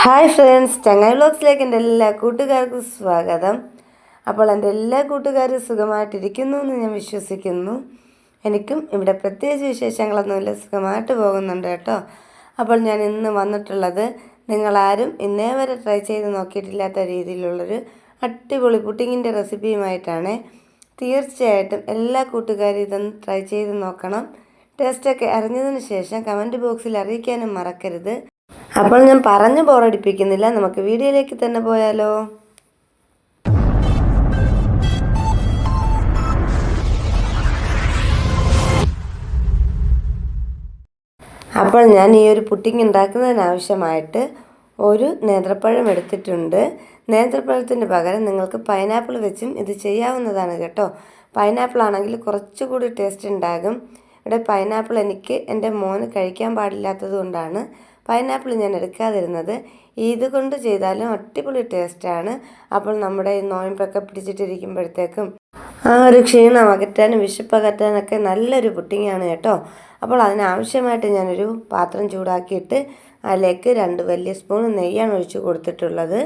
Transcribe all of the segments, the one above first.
Hi friends ചങ്ങായി വ്ളോഗ്സിലേക്ക് എന്റെ എല്ലാ കൂട്ടുകാർക്കും സ്വാഗതം. അപ്പോൾ എന്റെ എല്ലാ കൂട്ടുകാരും സുഖമായിട്ടിരിക്കുന്നു എന്ന് ഞാൻ വിശ്വസിക്കുന്നു. എനിക്കും ഇവിടെ പ്രത്യേകിച്ച് വിശേഷങ്ങളൊന്നുമില്ല സുഖമായിട്ട് പോകുന്നുണ്ട് കേട്ടോ. അപ്പോൾ ഞാൻ ഇന്ന് വന്നിട്ടുള്ളത് നിങ്ങളാരും ഇന്നേ വരെ ട്രൈ ചെയ്ത് നോക്കിയിട്ടില്ലാത്ത രീതിയിലുള്ളൊരു അടിപൊളി പുട്ടിങ്ങിന്റെ റെസിപ്പിയുമായിട്ടാണ് തീർച്ചയായിട്ടും എല്ലാ കൂട്ടുകാരും ഇതൊന്ന് ട്രൈ ചെയ്ത് നോക്കണം. ടേസ്റ്റൊക്കെ അറിഞ്ഞതിന് ശേഷം കമന്റ് ബോക്സിൽ അറിയിക്കാനും മറക്കരുത്. അപ്പോൾ ഞാൻ പറഞ്ഞു ബോറടിപ്പിക്കുന്നില്ല. നമുക്ക് വീഡിയോയിലേക്ക് തന്നെ പോയാലോ? അപ്പോൾ ഞാൻ ഈ ഒരു പുട്ടിങ് ഉണ്ടാക്കുന്നതിനാവശ്യമായിട്ട് ഒരു നേന്ത്രപ്പഴം എടുത്തിട്ടുണ്ട്. നേന്ത്രപ്പഴത്തിന് പകരം നിങ്ങൾക്ക് പൈനാപ്പിൾ വെച്ചും ഇത് ചെയ്യാവുന്നതാണ് കേട്ടോ. പൈനാപ്പിൾ ആണെങ്കിൽ കുറച്ചുകൂടി ടേസ്റ്റ് ഉണ്ടാകും. ഇവിടെ പൈനാപ്പിൾ എനിക്ക് എന്റെ മോന് കഴിക്കാൻ പാടില്ലാത്തത് കൊണ്ടാണ് പൈനാപ്പിൾ ഞാൻ എടുക്കാതിരുന്നത്. ഇതുകൊണ്ട് ചെയ്താലും അടിപൊളി ടേസ്റ്റാണ്. അപ്പോൾ നമ്മുടെ ഈ നോയമ്പൊക്കെ പിടിച്ചിട്ടിരിക്കുമ്പോഴത്തേക്കും ആ ഒരു ക്ഷീണം അകറ്റാനും വിശപ്പ് അകറ്റാനൊക്കെ നല്ലൊരു പുട്ടിങ്ങാണ് കേട്ടോ. അപ്പോൾ അതിനാവശ്യമായിട്ട് ഞാനൊരു പാത്രം ചൂടാക്കിയിട്ട് അതിലേക്ക് രണ്ട് വലിയ സ്പൂൺ നെയ്യാണ് ഒഴിച്ച് കൊടുത്തിട്ടുള്ളത്.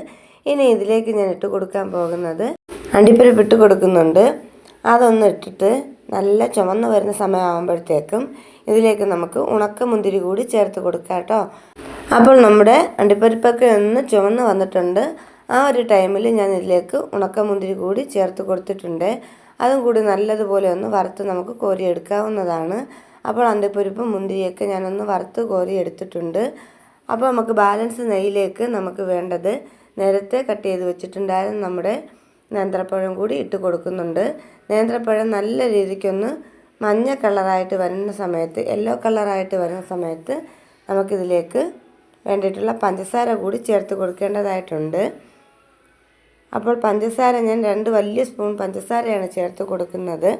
ഇനി ഇതിലേക്ക് ഞാൻ ഇട്ട് കൊടുക്കാൻ പോകുന്നത് അണ്ടിപ്പരിപ്പ് ഇട്ട് കൊടുക്കുന്നുണ്ട്. അതൊന്ന് ഇട്ടിട്ട് നല്ല ചുമന്ന് വരുന്ന സമയമാകുമ്പോഴത്തേക്കും ഇതിലേക്ക് നമുക്ക് ഉണക്ക മുന്തിരി കൂടി ചേർത്ത് കൊടുക്കാം കേട്ടോ. അപ്പോൾ നമ്മുടെ അണ്ടിപ്പരിപ്പൊക്കെ ഒന്ന് ചുവന്ന് വന്നിട്ടുണ്ട്. ആ ഒരു ടൈമിൽ ഞാൻ ഇതിലേക്ക് ഉണക്ക മുന്തിരി കൂടി ചേർത്ത് കൊടുത്തിട്ടുണ്ട്. അതും കൂടി നല്ലതുപോലെ ഒന്ന് വറുത്ത് നമുക്ക് കോരിയെടുക്കാവുന്നതാണ്. അപ്പോൾ അണ്ടിപ്പരിപ്പും മുന്തിരിയൊക്കെ ഞാനൊന്ന് വറുത്ത് കോരി എടുത്തിട്ടുണ്ട് അപ്പോൾ നമുക്ക് ബാലൻസ് നെയ്യിലേക്ക് നമുക്ക് വേണ്ടത് നേരത്തെ കട്ട് ചെയ്ത് വെച്ചിട്ടുണ്ടായിരുന്ന നമ്മുടെ നേന്ത്രപ്പഴം കൂടി ഇട്ട് കൊടുക്കുന്നുണ്ട്. നേന്ത്രപ്പഴം നല്ല രീതിക്കൊന്ന് മഞ്ഞ കളറായിട്ട് വരുന്ന സമയത്ത് യെല്ലോ കളറായിട്ട് വരുന്ന സമയത്ത് നമുക്കിതിലേക്ക് വേണ്ടിയിട്ടുള്ള പഞ്ചസാര കൂടി ചേർത്ത് കൊടുക്കേണ്ടതായിട്ടുണ്ട്. അപ്പോൾ പഞ്ചസാര ഞാൻ രണ്ട് വലിയ സ്പൂൺ പഞ്ചസാരയാണ് ചേർത്ത് കൊടുക്കുന്നത്.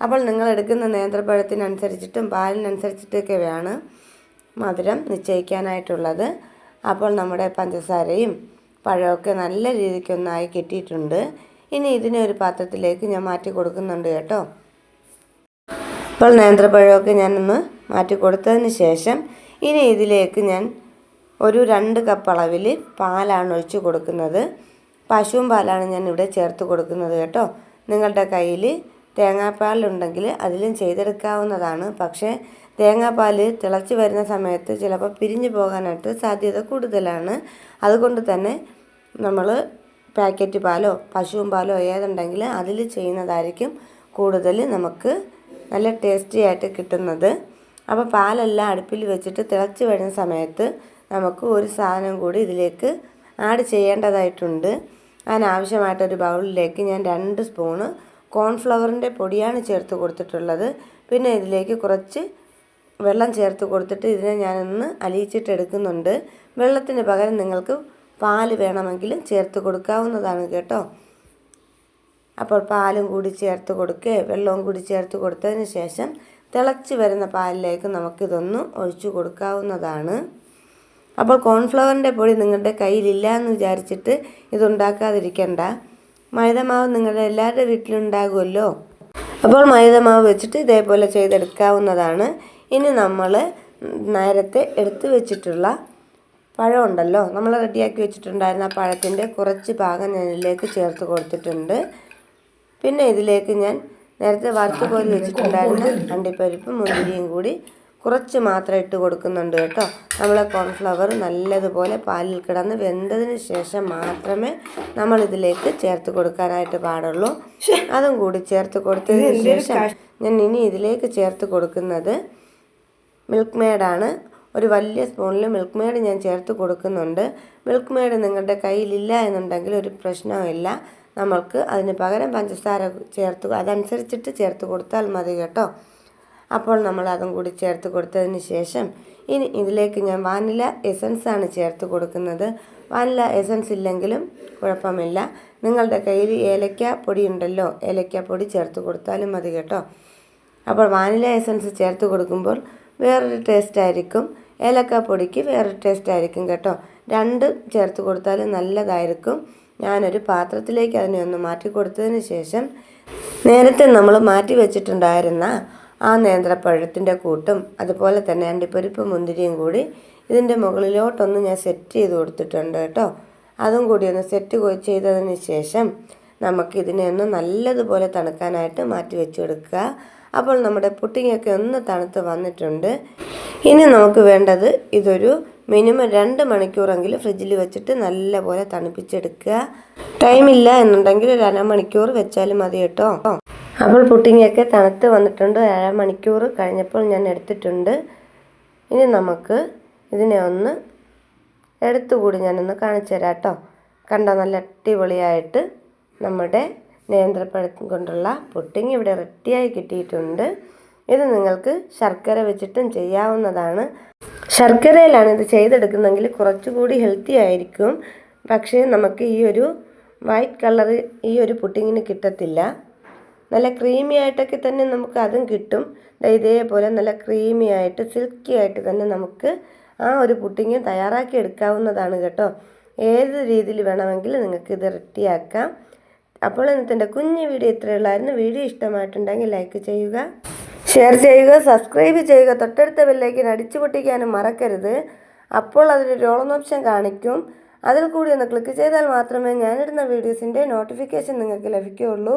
അപ്പോൾ നിങ്ങൾ എടുക്കുന്ന നേന്ത്രപ്പഴത്തിനനുസരിച്ചിട്ടും പാലിനനുസരിച്ചിട്ടൊക്കെ വേണം മധുരം നിശ്ചയിക്കാനായിട്ടുള്ളത്. അപ്പോൾ നമ്മുടെ പഞ്ചസാരയും പഴമൊക്കെ നല്ല രീതിക്കൊന്നായി കിട്ടിയിട്ടുണ്ട്. ഇനി ഇതിനെ ഒരു പാത്രത്തിലേക്ക് ഞാൻ മാറ്റി കൊടുക്കുന്നുണ്ട് കേട്ടോ. അപ്പോൾ നേന്ത്രപ്പഴമൊക്കെ ഞാനൊന്ന് മാറ്റി കൊടുത്തതിന് ശേഷം ഇനി ഇതിലേക്ക് ഞാൻ ഒരു രണ്ട് കപ്പ് അളവിൽ പാലാണ് ഒഴിച്ച് കൊടുക്കുന്നത്. പശുവും പാലാണ് ഞാൻ ഇവിടെ ചേർത്ത് കൊടുക്കുന്നത് കേട്ടോ. നിങ്ങളുടെ കയ്യിൽ തേങ്ങാപ്പാലുണ്ടെങ്കിൽ അതിലും ചെയ്തെടുക്കാവുന്നതാണ്. പക്ഷേ തേങ്ങാപ്പാൽ തിളച്ച് വരുന്ന സമയത്ത് ചിലപ്പോൾ പിരിഞ്ഞു പോകാനായിട്ട് സാധ്യത കൂടുതലാണ്. അതുകൊണ്ട് തന്നെ നമ്മൾ പാക്കറ്റ് പാലോ പശുവും പാലോ ഏതുണ്ടെങ്കിൽ അതിൽ ചെയ്യുന്നതായിരിക്കും കൂടുതൽ നമുക്ക് നല്ല ടേസ്റ്റി ആയിട്ട് കിട്ടുന്നത്. അപ്പോൾ പാലെല്ലാം അടുപ്പിൽ വെച്ചിട്ട് തിളച്ച് വരുന്ന സമയത്ത് നമുക്ക് ഒരു സാധനം കൂടി ഇതിലേക്ക് ആഡ് ചെയ്യേണ്ടതായിട്ടുണ്ട്. അതിനാവശ്യമായിട്ടൊരു ബൗളിലേക്ക് ഞാൻ രണ്ട് സ്പൂണ് കോൺഫ്ലവറിന്റെ പൊടിയാണ് ചേർത്ത് കൊടുത്തിട്ടുള്ളത്. പിന്നെ ഇതിലേക്ക് കുറച്ച് വെള്ളം ചേർത്ത് കൊടുത്തിട്ട് ഇതിനെ ഞാനൊന്ന് അലിയിച്ചിട്ട് എടുക്കുന്നുണ്ട്. വെള്ളത്തിന് പകരം നിങ്ങൾക്ക് പാൽ വേണമെങ്കിലും ചേർത്ത് കൊടുക്കാവുന്നതാണ് കേട്ടോ. അപ്പോൾ പാലും കൂടി ചേർത്ത് കൊടുക്കുക വെള്ളവും കൂടി ചേർത്ത് കൊടുത്തതിന് ശേഷം തിളച്ച് വരുന്ന പാലിലേക്ക് നമുക്കിതൊന്ന് ഒഴിച്ചു കൊടുക്കാവുന്നതാണ്. അപ്പോൾ കോൺഫ്ലവറിന്റെ പൊടി നിങ്ങളുടെ കയ്യിലില്ല എന്ന് വിചാരിച്ചിട്ട് ഇതുണ്ടാക്കാതിരിക്കണ്ട. മൈദമാവ് നിങ്ങളുടെ എല്ലാവരുടെ വീട്ടിലുണ്ടാകുമല്ലോ. അപ്പോൾ മൈദമാവ് വെച്ചിട്ട് ഇതേപോലെ ചെയ്തെടുക്കാവുന്നതാണ്. ഇനി നമ്മൾ നേരത്തെ എടുത്തു വെച്ചിട്ടുള്ള പഴമുണ്ടല്ലോ നമ്മൾ റെഡിയാക്കി വെച്ചിട്ടുണ്ടായിരുന്ന ആ പഴത്തിന്റെ കുറച്ച് ഭാഗം ഞാൻ ഇതിലേക്ക് ചേർത്ത് കൊടുത്തിട്ടുണ്ട്. പിന്നെ ഇതിലേക്ക് ഞാൻ നേരത്തെ വറുത്ത് കോരി വെച്ചിട്ടുണ്ടായിരുന്ന അണ്ടിപ്പരിപ്പും മുന്തിരിയും കൂടി കുറച്ച് മാത്രം ഇട്ട് കൊടുക്കുന്നുണ്ട് കേട്ടോ. നമ്മളെ കോൺഫ്ലവർ നല്ലതുപോലെ പാലിൽ കിടന്ന് വെന്തതിന് ശേഷം മാത്രമേ നമ്മൾ ഇതിലേക്ക് ചേർത്ത് കൊടുക്കാനായിട്ട് പാടുള്ളൂ. അതും കൂടി ചേർത്ത് കൊടുത്തതിന് ശേഷം ഞാൻ ഇനി ഇതിലേക്ക് ചേർത്ത് കൊടുക്കുന്നത് മിൽക്ക് മെയ്ഡാണ് ഒരു വലിയ സ്പൂണിൽ മിൽക്ക് മെയ്ഡ് ഞാൻ ചേർത്ത് കൊടുക്കുന്നുണ്ട്. മിൽക്ക് മെയ്ഡ് നിങ്ങളുടെ കയ്യിലില്ല എന്നുണ്ടെങ്കിൽ ഒരു പ്രശ്നവുമില്ല നമ്മൾക്ക് അതിന് പകരം പഞ്ചസാര ചേർത്ത് അതനുസരിച്ചിട്ട് ചേർത്ത് കൊടുത്താൽ മതി കേട്ടോ. അപ്പോൾ നമ്മൾ അതും കൂടി ചേർത്ത് കൊടുത്തതിന് ശേഷം ഇനി ഇതിലേക്ക് ഞാൻ വാനില എസൻസ് ആണ് ചേർത്ത് കൊടുക്കുന്നത്. വാനില എസൻസ് ഇല്ലെങ്കിലും കുഴപ്പമില്ല. നിങ്ങളുടെ കയ്യിൽ ഏലക്ക പൊടി ഉണ്ടല്ലോ ഏലക്ക പൊടി ചേർത്ത് കൊടുത്താലും മതി കേട്ടോ. അപ്പോൾ വാനില എസൻസ് ചേർത്ത് കൊടുക്കുമ്പോൾ വേറൊരു ടേസ്റ്റ് ആയിരിക്കും. ഏലക്ക പൊടിക്ക് വേറൊരു ടേസ്റ്റ് ആയിരിക്കും കേട്ടോ. രണ്ട് ചേർത്ത് കൊടുത്താലും നല്ലതായിരിക്കും. ഞാനൊരു പാത്രത്തിലേക്ക് അതിനെ ഒന്ന് മാറ്റി കൊടുത്തതിന് ശേഷം നേരത്തെ നമ്മൾ മാറ്റി വെച്ചിട്ടുണ്ടായിരുന്ന ആ നേന്ത്രപ്പഴത്തിന്റെ കൂട്ടും അതുപോലെ തന്നെ അണ്ടിപ്പരിപ്പ് മുന്തിരിയും കൂടി ഇതിന്റെ മുകളിലോട്ടൊന്ന് ഞാൻ സെറ്റ് ചെയ്ത് കൊടുത്തിട്ടുണ്ട് കേട്ടോ. അതും കൂടി ഒന്ന് സെറ്റ് ചെയ്തതിന് ശേഷം നമുക്കിതിനെ ഒന്ന് നല്ലതുപോലെ തണുക്കാനായിട്ട് മാറ്റി വെച്ച് കൊടുക്കുക അപ്പോൾ നമ്മുടെ പുട്ടിങ്ങൊക്കെ ഒന്ന് തണുത്ത് വന്നിട്ടുണ്ട്. ഇനി നമുക്ക് വേണ്ടത് ഇതൊരു മിനിമം രണ്ട് മണിക്കൂറെങ്കിലും ഫ്രിഡ്ജിൽ വെച്ചിട്ട് നല്ലപോലെ തണുപ്പിച്ചെടുക്കുക. ടൈമില്ല എന്നുണ്ടെങ്കിൽ ഒരു അരമണിക്കൂർ വെച്ചാലും മതി കേട്ടോ. അപ്പോൾ പുട്ടിങ്ങൊക്കെ തണുത്ത് വന്നിട്ടുണ്ട്. അരമണിക്കൂർ കഴിഞ്ഞപ്പോൾ ഞാൻ എടുത്തിട്ടുണ്ട്. ഇനി നമുക്ക് ഇതിനെ ഒന്ന് എടുത്തുകൂടി ഞാനൊന്ന് കാണിച്ചു തരാം കേട്ടോ. കണ്ടോ നല്ല അടിപൊളിയായിട്ട് നമ്മുടെ നേന്ത്രപ്പഴം കൊണ്ടുള്ള പുട്ടിങ് ഇവിടെ റെഡിയായി കിട്ടിയിട്ടുണ്ട്. ഇത് നിങ്ങൾക്ക് ശർക്കര വെച്ചിട്ടും ചെയ്യാവുന്നതാണ്. ശർക്കരയിലാണ് ഇത് ചെയ്തെടുക്കുന്നതെങ്കിൽ കുറച്ചുകൂടി ഹെൽത്തി ആയിരിക്കും. പക്ഷേ നമുക്ക് ഈ ഒരു വൈറ്റ് കളർ ഈ ഒരു പുട്ടിങ്ങിന് കിട്ടത്തില്ല. നല്ല ക്രീമി ആയിട്ടൊക്കെ തന്നെ നമുക്ക് അതും കിട്ടും. ഇതേപോലെ നല്ല ക്രീമി ആയിട്ട് സിൽക്കി ആയിട്ട് തന്നെ നമുക്ക് ആ ഒരു പുട്ടിങ് തയ്യാറാക്കി എടുക്കാവുന്നതാണ് കേട്ടോ. ഏത് രീതിയിൽ വേണമെങ്കിലും നിങ്ങൾക്ക് ഇത് റെഡിയാക്കാം. അപ്പോൾ ഇന്നത്തെ കുഞ്ഞു വീഡിയോ ഇത്രയേ ഉള്ളായിരുന്നു. വീഡിയോ ഇഷ്ടമായിട്ടുണ്ടെങ്കിൽ ലൈക്ക് ചെയ്യുക. ഷെയർ ചെയ്യുക സബ്സ്ക്രൈബ് ചെയ്യുക. തൊട്ടടുത്ത ബെല്ലേക്ക് അടിച്ചു പൊട്ടിക്കാനും മറക്കരുത്. അപ്പോൾ അതിലൊരു ഓളം ഓപ്ഷൻ കാണിക്കും. അതിൽ കൂടി ഒന്ന് ക്ലിക്ക് ചെയ്താൽ മാത്രമേ ഞാനിടുന്ന വീഡിയോസിന്റെ നോട്ടിഫിക്കേഷൻ നിങ്ങൾക്ക് ലഭിക്കുകയുള്ളൂ.